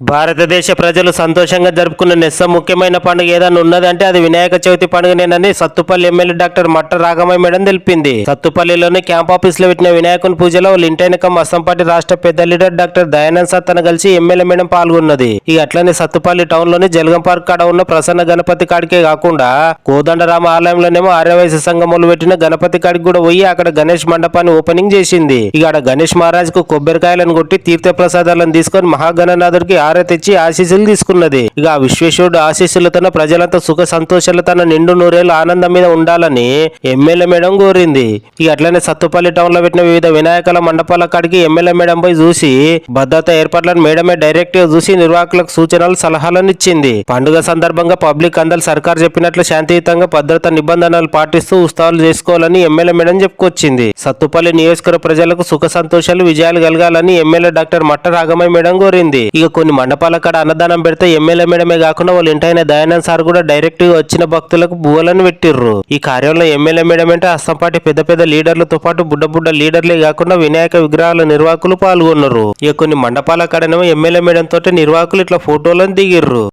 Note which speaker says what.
Speaker 1: భారతదేశ ప్రజలు సంతోషంగా జరుపుకున్న నెస్స ముఖ్యమైన పండుగ ఏదైనా ఉన్నదంటే అది Vinayaka Chavithi పండుగనేనని Sathupalli MLA doctor Matta Raghamayya madam తెలిపింది. సత్తుపల్లిలోని క్యాంప్ ఆఫీస్లో పెట్టిన వినాయకుని పూజలో లింటైనకం ఇంటెనక రాష్ట్ర పెద్ద లీడర్ డాక్టర్ దయానంద్ సత్తన కలిసి ఎమ్మెల్యే మేడం పాల్గొన్నది. ఇక అట్లనే సత్తుపల్లి టౌన్లోని జలగం పార్క్ కాడ ఉన్న ప్రసన్న గణపతి కాడికే కాకుండా కోదండరామ ఆలయంలోనేమో ఆర్యవైశ్య సంఘములు పెట్టిన గణపతి కాడికి కూడా పోయి అక్కడ గణేష్ మండపాన్ని ఓపెనింగ్ చేసింది. ఇక గణేష్ మహారాజ్కు కొబ్బరికాయలను కొట్టి తీర్థ ప్రసాదాలను తీసుకొని మహాగణనాథుడికి ఆర తెచ్చి ఆశీస్సులు తీసుకున్నది. ఇక ఆ విశ్వేశ్వరుడు ఆశీస్సులతో ప్రజలంతా సుఖ సంతోషాలతో నిండు నూరేళ్ళు ఆనందం మీద ఉండాలని ఎమ్మెల్యే మేడం కోరింది. ఇక అట్లనే సత్తుపల్లి టౌన్లో పెట్టిన వివిధ వినాయకుల మండపాల కాడికి ఎమ్మెల్యే మేడం పోయి చూసి భద్రత ఏర్పాట్లను మేడమే డైరెక్ట్గా చూసి నిర్వాహకులకు సూచనలు సలహాలను ఇచ్చింది. పండుగ సందర్భంగా పబ్లిక్ అందరు సర్కార్ చెప్పినట్లు శాంతియుతంగా భద్రతా నిబంధనలు పాటిస్తూ ఉత్సవాలు చేసుకోవాలని ఎమ్మెల్యే మేడం చెప్పుకొచ్చింది. సత్తుపల్లి నియోజకవర్గ ప్రజలకు సుఖ సంతోషాలు విజయాలు కలగాలని ఎమ్మెల్యే డాక్టర్ మట్ట రాగమయ్య మేడం కోరింది. ఇక కొన్ని మండపాల కాడ అన్నదానం పెడితే ఎమ్మెల్యే మేడమే కాకుండా వాళ్ళ ఇంటైన దయానంద్ సార్ కూడా డైరెక్ట్గా వచ్చిన భక్తులకు బువ్వలను పెట్టిర్రు. ఈ కార్యంలో ఎమ్మెల్యే మేడం అంటే అస్సాంపాటి పెద్ద పెద్ద లీడర్లతో పాటు బుడ్డ బుడ్డ లీడర్లే కాకుండా వినాయక విగ్రహాల నిర్వాహకులు పాల్గొన్నారు. ఇక కొన్ని మండపాల కాడనేమో ఎమ్మెల్యే మేడం తోటి నిర్వాహకులు ఇట్లా ఫోటోలను దిగిర్రు.